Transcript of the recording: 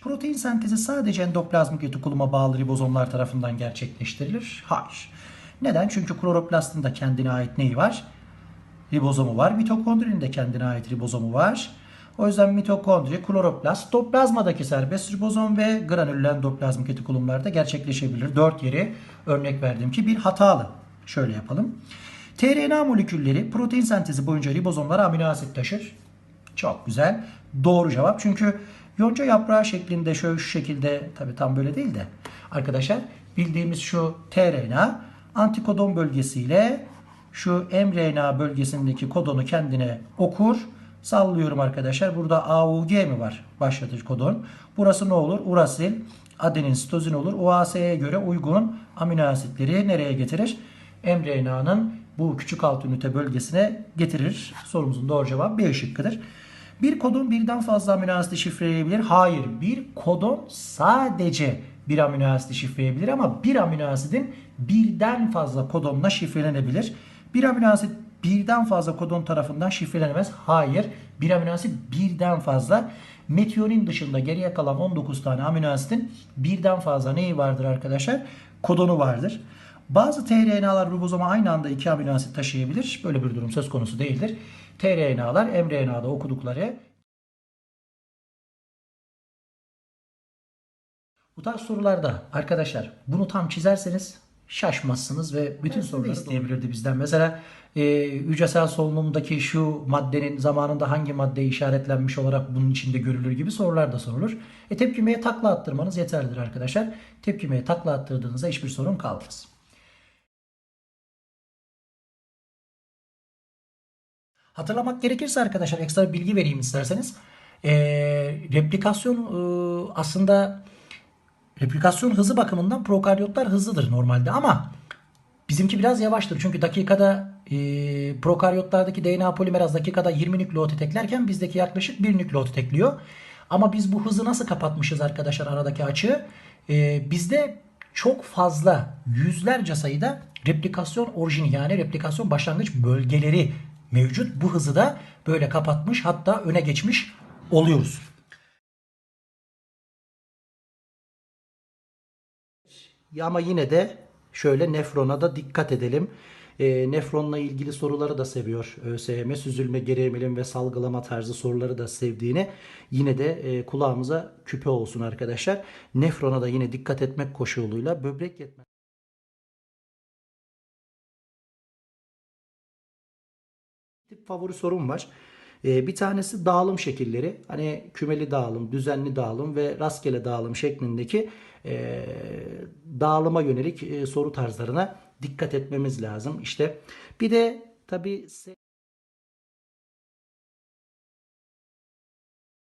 protein sentezi sadece endoplazmik retikuluma bağlı ribozomlar tarafından gerçekleştirilir? Hayır. Neden? Çünkü kloroplastin de kendine ait neyi var? Ribozomu var. Mitokondrinin de kendine ait ribozomu var. O yüzden mitokondri, kloroplast, sitoplazmadaki serbest ribozom ve granüllü endoplazmik retikulumlarda gerçekleşebilir. Dört yeri örnek verdim ki bir hatalı. Şöyle yapalım. tRNA molekülleri protein sentezi boyunca ribozomlara amino asit taşır. Çok güzel. Doğru cevap. Çünkü yonca yaprağı şeklinde şöyle şu şekilde tabi tam böyle değil de arkadaşlar bildiğimiz şu tRNA antikodon bölgesiyle şu mRNA bölgesindeki kodonu kendine okur. Sallıyorum arkadaşlar. Burada AUG mi var? Başlatıcı kodon. Burası ne olur? Urasil, adenin, sitozin olur. UAS'ye göre uygun amino asitleri nereye getirir? mRNA'nın bu küçük alt ünite bölgesine getirir. Sorumuzun doğru cevabı B şıkkıdır. Bir kodon birden fazla amino asiti şifreleyebilir. Hayır, bir kodon sadece bir amino asiti şifreleyebilir ama bir amino asidin birden fazla kodonla şifrelenebilir. Bir amino asit birden fazla kodon tarafından şifrelenemez. Hayır, bir amino asit birden fazla. Metiyonin dışında geriye kalan 19 tane amino asitin birden fazla neyi vardır arkadaşlar? Kodonu vardır. Bazı tRNA'lar ribozoma aynı anda iki amino asit taşıyabilir. Böyle bir durum söz konusu değildir. tRNA'lar mRNA'da okudukları Bu tarz sorularda arkadaşlar bunu tam çizerseniz şaşmazsınız ve bütün soruları isteyebilirdi bizden. Mesela e, hücresel solunumdaki şu maddenin zamanında hangi madde işaretlenmiş olarak bunun içinde görülür gibi sorular da sorulur. E, tepkimeye takla attırmanız yeterlidir arkadaşlar. Tepkimeye takla attırdığınızda hiçbir sorun kalmaz. Hatırlamak gerekirse arkadaşlar ekstra bilgi vereyim isterseniz. E, replikasyon e, aslında replikasyon hızı bakımından prokaryotlar hızlıdır normalde ama bizimki biraz yavaştır. Çünkü dakikada e, prokaryotlardaki DNA polimeraz dakikada 20 nükleotit eklerken bizdeki yaklaşık 1 nükleotit ekliyor. Ama biz bu hızı nasıl kapatmışız arkadaşlar aradaki açığı? E, bizde çok fazla yüzlerce sayıda replikasyon orijini yani replikasyon başlangıç bölgeleri mevcut. Bu hızı da böyle kapatmış hatta öne geçmiş oluyoruz. Ama yine de şöyle nefrona da dikkat edelim. E, nefronla ilgili soruları da seviyor ÖSYM. Süzülme, geri ve salgılama tarzı soruları da sevdiğini yine de e, kulağımıza küpe olsun arkadaşlar. Nefrona da yine dikkat etmek koşuluyla böbrek yetmez. Tip favori sorum var. Ee, bir tanesi dağılım şekilleri. Hani kümeli dağılım, düzenli dağılım ve rastgele dağılım şeklindeki e, dağılıma yönelik e, soru tarzlarına dikkat etmemiz lazım. İşte bir de tabii